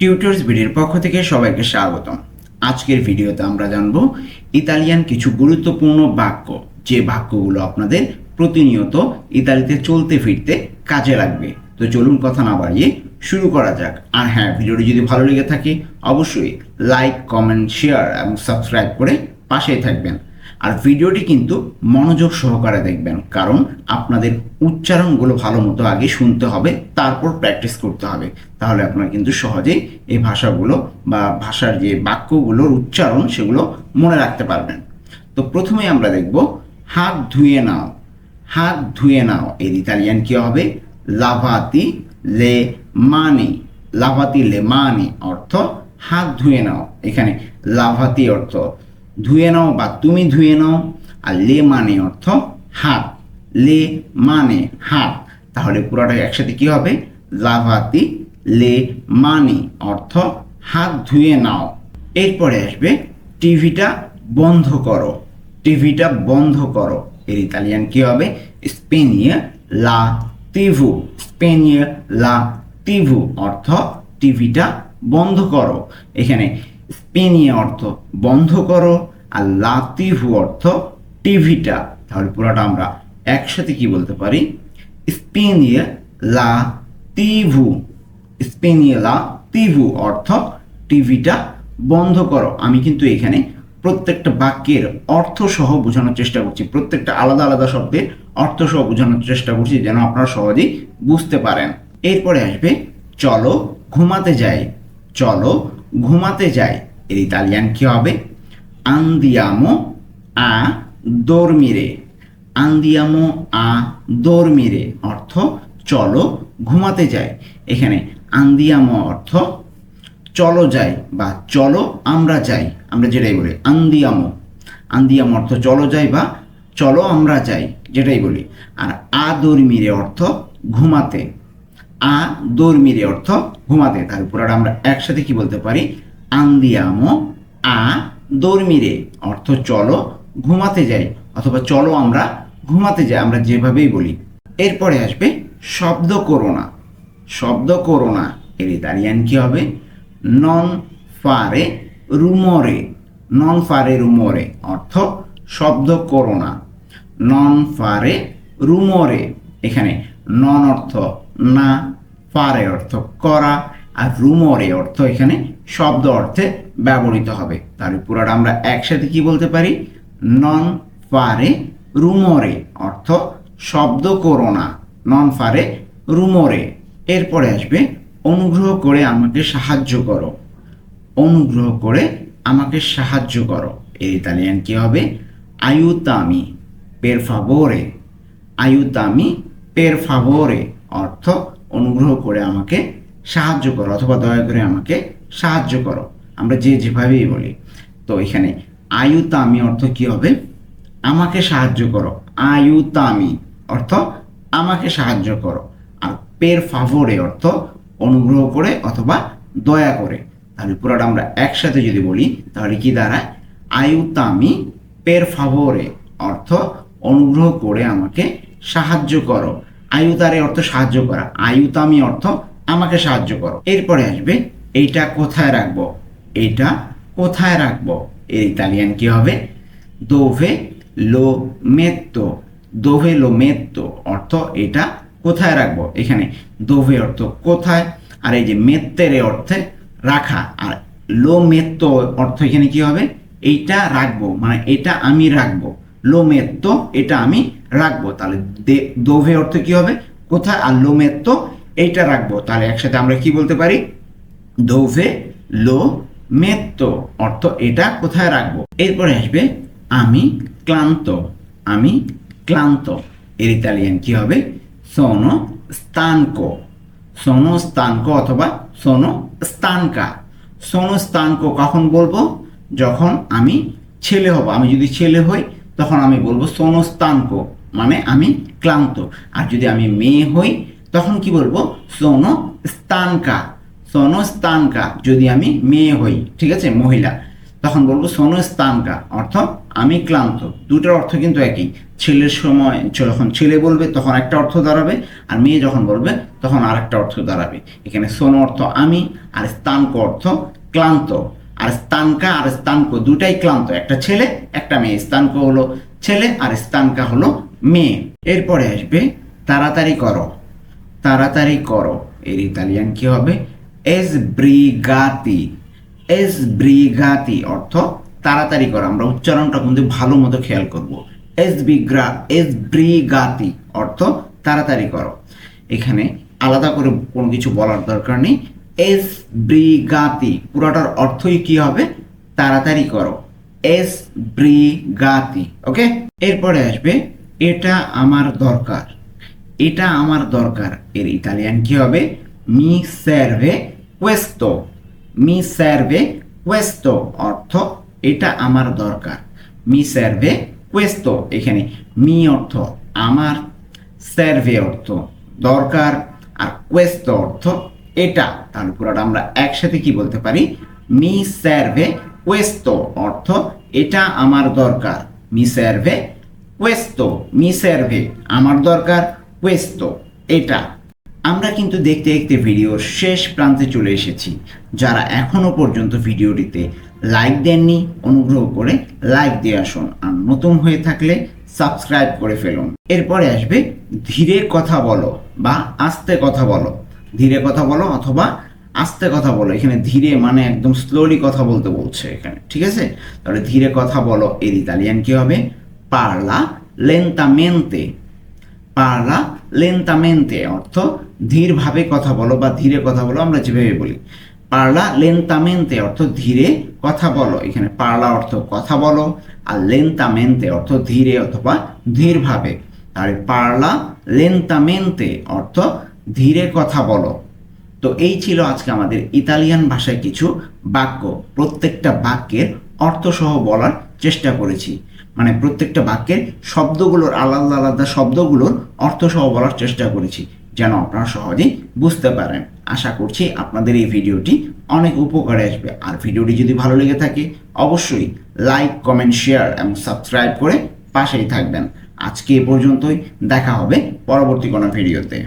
Tutors ভিডিওর পক্ষ থেকে সবাইকে স্বাগতম। আজকের ভিডিওতে আমরা জানব ইতালিয়ান কিছু গুরুত্বপূর্ণ বাক্য, যে বাক্যগুলো আপনাদের প্রতিনিয়ত ইতালিতে চলতে ফিরতে কাজে লাগবে। তো চলুন কথা না বাড়িয়ে শুরু করা যাক। আর হ্যাঁ ভিডিওটি যদি ভালো লেগে থাকে, অবশ্যই লাইক, কমেন্ট, শেয়ার এবং সাবস্ক্রাইব করে পাশে থাকবেন। আর ভিডিওটি কিন্তু মনোযোগ সহকারে দেখবেন, কারণ আপনাদের উচ্চারণগুলো ভালো মতো আগে শুনতে হবে, তারপর প্র্যাকটিস করতে হবে। তাহলে আপনারা কিন্তু সহজেই এই ভাষাগুলো বা ভাষার যে বাক্যগুলোর উচ্চারণ সেগুলো মনে রাখতে পারবেন। তো প্রথমে আমরা দেখব, হাত ধুয়ে নাও। হাত ধুয়ে নাও। এর ইতালিয়ান কি হবে? লাভাতি লে মানি। লাভাতি লে মানি অর্থ হাত ধুয়ে নাও। এখানে লাভাতি অর্থ ধুয়ে নাও বা তুমি ধুয়ে নাও, আর লে মানে অর্থ হাত। লে মানে হাত। তাহলে পুরোটা একসাথে কি হবে? লাভাতি লে মানি অর্থ হাত ধুয়ে নাও। এরপরে আসবে টিভিটা বন্ধ করো। টিভিটা বন্ধ করো। এর ইতালিয়ান কি হবে? স্পেনিয়া লা টিভু। স্পেনিয়া লা টিভু অর্থ টিভিটা বন্ধ করো। এখানে স্পেনিয়া অর্থ বন্ধ করো আর লাতিভু অর্থ টিভিটা। তাহলে পুরোটা আমরা একসাথে কি বলতে পারি? স্পেনিয়া লা টিভু স্পেনিয়া লা টিভু অর্থ টিভিটা বন্ধ করো। আমি কিন্তু এখানে প্রত্যেকটা বাক্যের অর্থ সহ বোঝানোর চেষ্টা করছি। প্রত্যেকটা আলাদা আলাদা শব্দের অর্থ সহ বোঝানোর চেষ্টা করছি যেন আপনারা সহজেই বুঝতে পারেন। এরপরে আসবে, চলো ঘুমাতে যাই। চলো ঘুমাতে যাই এর ইতালিয়ান কি হবে? আন্দিয়ামো আ দর্মিরে আন্দিয়ামো আ দর্মিরে অর্থ, চলো ঘুমাতে যাই। এখানে আন্দিয়ামো অর্থ, চলো যাই বা চলো আমরা যাই। আমরা যেটাই বলি আন্দিয়ামো আন্দিয়ামো অর্থ, চলো যাই বা চলো আমরা যাই। যেটাই বলি। আর আ দর্মিরে অর্থ, ঘুমাতে। আ দর্মিরে অর্থ ঘুমাতে। তার পুরোটা আমরা একসাথে কি বলতে পারি? আন্দিয়ামো, আ দর্মিরে অর্থ চলো, ঘুমাতে যাই। অথবা চলো আমরা ঘুমাতে যাই, আমরা যেভাবেই বলি। এরপরে আসবে শব্দ করোনা। শব্দ করোনা, এর ইতালিয়ান কি হবে? নন ফারে রুমরে। নন ফারে রুমরে অর্থ শব্দ করোনা। নন ফারে রুমরে। এখানে নন অর্থ না, ফারে অর্থ করা আর রুমরে অর্থ এখানে শব্দ অর্থে ব্যবহৃত হবে। তার পুরোটা আমরা একসাথে কি বলতে পারি? নন ফারে রুমরে অর্থ শব্দ করো না। নন ফারে রুমরে। এরপরে আসবে, অনুগ্রহ করে আমাকে সাহায্য করো। অনুগ্রহ করে আমাকে সাহায্য করো। এর ইতালিয়ান কি হবে? আয়ুতামি পের ফাভোরে আয়ুতামি পের ফাভোরে অর্থ অনুগ্রহ করে আমাকে সাহায্য করো অথবা দয়া করে আমাকে সাহায্য করো। আমরা যে যেভাবেই বলি। তো এখানে আয়ুতামি অর্থ কি হবে? আমাকে সাহায্য করো। আয়ুতামি অর্থ আমাকে সাহায্য করো। আর পের ফাভোরে অর্থ অনুগ্রহ করে অথবা দয়া করে। তাহলে পুরোটা আমরা একসাথে যদি বলি, তাহলে কি দাঁড়ায়? আয়ুতামি পের ফাভোরে অর্থ অনুগ্রহ করে আমাকে সাহায্য করো। আয়ুতারে অর্থ সাহায্য করা। আয়ুতামি অর্থ আমাকে সাহায্য করো। এরপরে আসবে, এইটা কোথায় রাখব? এইটা কোথায় রাখব? এর ইতালিয়ান কি হবে? দোভে লো মেত্তো। দোভে লো মেত্তো অর্থ এটা কোথায় রাখব? এখানে দোভে অর্থ কোথায়? আর এই যে মেত্তেরে অর্থে রাখা। আর লো মেত্তো অর্থ এখানে কি হবে? এইটা রাখব। মানে এটা আমি রাখব। লো মেত্তো, এটা আমি রাখব, তাহলে দোভে অর্থ কি হবে? কোথায়? আর লো মেত্তো এইটা রাখব। তাহলে একসাথে আমরা কি বলতে পারি? দোভে লো মেত্তো অর্থ এটা কোথায় রাখব? এরপরে আসবে, আমি ক্লান্ত আমি ক্লান্ত। এর ইতালিয়ান কি হবে? সোনো স্তানকো। সোনো স্তানকো অথবা সোনো স্তানকা। সোনো স্তানকো কখন বলব? যখন আমি ছেলে হব। আমি যদি ছেলে হই, তখন আমি বলব সোনো স্তানকো। মানে আমি ক্লান্ত। আর যদি আমি মেয়ে হই, তখন কি বলব? সোনো স্তানকা সোনো স্তানকা যদি আমি মেয়ে হই, ঠিক আছে, মহিলা, তখন বলব সোনো স্তানকা অর্থ আমি ক্লান্ত। দুটার অর্থ কিন্তু একই। ছেলের সময় যখন ছেলে বলবে, তখন একটা অর্থ দাঁড়াবে, আর মেয়ে যখন বলবে, তখন আর একটা অর্থ দাঁড়াবে। এখানে সোনো অর্থ আমি, আর স্তানক অর্থ ক্লান্ত। আর স্তানকা আর স্তানক দুটাই ক্লান্ত। একটা ছেলে, একটা মেয়ে। স্তানক হলো ছেলে, আর স্তানকা হলো মেয়ে। এরপরে আসবে, তাড়াতাড়ি করো। তাড়াতাড়ি করো। এর ইতালিয়ান কি হবে? এস ব্রিগাতি। এস ব্রিগাতি অর্থ তাড়াতাড়ি করো। আমরা উচ্চারণটা কিন্তু ভালো মতো খেয়াল করব। এস বিগ্রা, এস ব্রিগাতি অর্থ তাড়াতাড়ি করো। এখানে আলাদা করে কোনো কিছু বলার দরকার নেই। এস ব্রিগাতি, পুরোটার অর্থই কি হবে? তাড়াতাড়ি করো। এস ব্রিগাতি, ওকে? এরপরে আসবে এটা আমার দরকার। এটা আমার দরকার। এর ইতালিয়ান কি হবে? মি সার্ভে questo মি সার্ভে questo অর্থ, এটা আমার দরকার। মি সার্ভে questo এখানে মি অর্থ আমার সার্ভে অর্থ দরকার। আর questo অর্থ এটা। তাহলে পুরোটা আমরা একসাথে কি বলতে পারি? মি সার্ভে questo অর্থ, এটা আমার দরকার। মি সার্ভে questo মি সার্ভে আমার দরকার, questo, এটা। আমরা কিন্তু দেখতে দেখতে ভিডিওর শেষ প্রান্তে চলে এসেছি, যারা এখনও পর্যন্ত ভিডিওটিতে লাইক দেননি, অনুগ্রহ করে লাইক দিয়ে আসুন। আর নতুন হয়ে থাকলে সাবস্ক্রাইব করে ফেলুন। এরপরে আসবে ধীরে কথা বলো বা আস্তে কথা বলো। ধীরে কথা বলো অথবা আস্তে কথা বলো। এখানে ধীরে মানে একদম স্লোলি কথা বলতে বলছে এখানে, ঠিক আছে? তাহলে ধীরে কথা বলো, এর ইতালিয়ান কি হবে? পারলা লেন্তামেন্তে পারলা লেন্তামেন্তে অর্থ ধীরভাবে কথা বলো বা ধীরে কথা বলো আমরা যেভাবে বলি। পারলা লেন্তামেন্তে অর্থ ধীরে কথা বলো। এখানে পারলা অর্থ কথা বলো আর লেন্তামেন্তে অর্থ ধীরে অথবা ধীরভাবে। তাহলে পারলা লেন্তামেন্তে অর্থ ধীরে কথা বলো। তো এই ছিল আজকে আমাদের ইতালিয়ান ভাষায় কিছু বাক্য। প্রত্যেকটা বাক্যের অর্থসহ বলার চেষ্টা করেছি। মানে প্রত্যেকটা বাক্যের শব্দগুলোর আলাদা আলাদা শব্দগুলোর অর্থসহ বলার চেষ্টা করেছি, যেন আপনারা সহজেই বুঝতে পারেন। আশা করছি আপনাদের এই ভিডিওটি অনেক উপকারে আসবে। আর ভিডিওটি যদি ভালো লেগে থাকে, অবশ্যই লাইক, কমেন্ট, শেয়ার এবং সাবস্ক্রাইব করে পাশেই থাকবেন। আজকে এ পর্যন্তই, দেখা হবে পরবর্তী কোনো ভিডিওতে।